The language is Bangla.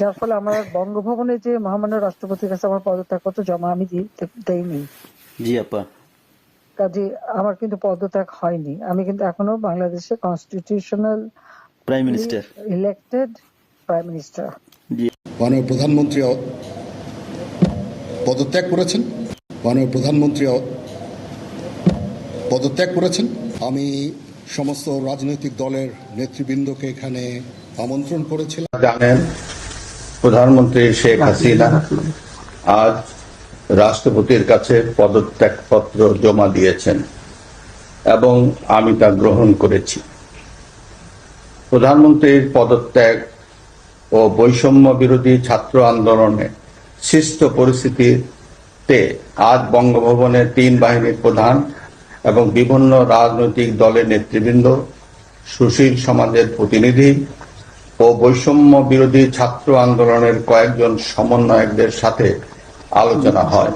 যার ফলে আমার বঙ্গভবনে যে মহামান্য রাষ্ট্রপতির কাছে আমার পদত্যাগ পদত্যাগপত্র জমা আমি দেইনি। জি আপা। কাজে আমার কিন্তু পদত্যাগ হয়নি। আমি কিন্তু এখনও বাংলাদেশে constitutional prime minister elected prime minister জি। মাননীয় প্রধানমন্ত্রী পদত্যাগ করেছেন। মাননীয় প্রধানমন্ত্রী পদত্যাগ করেছেন। আমি সমস্ত রাজনৈতিক দলের নেতৃবৃন্দকে এখানে আমন্ত্রণ করেছিলাম। জানেন প্রধানমন্ত্রী শেখ হাসিনা আজ রাষ্ট্রপতির কাছে পদত্যাগপত্র জমা দিয়েছেন এবং আমি তা গ্রহণ করেছি। প্রধানমন্ত্রীর পদত্যাগ ও বৈষম্য বিরোধী ছাত্র আন্দোলনে সৃষ্ট পরিস্থিতিতে আজ বঙ্গভবনে তিন বাহিনীর প্রধান এবং বিভিন্ন রাজনৈতিক দলের নেতৃবৃন্দ, সুশীল সমাজের প্রতিনিধি ও বৈষম্য বিরোধী ছাত্র আন্দোলনের কয়েকজন সমন্বয়কদের সাথে আলোচনা হয়।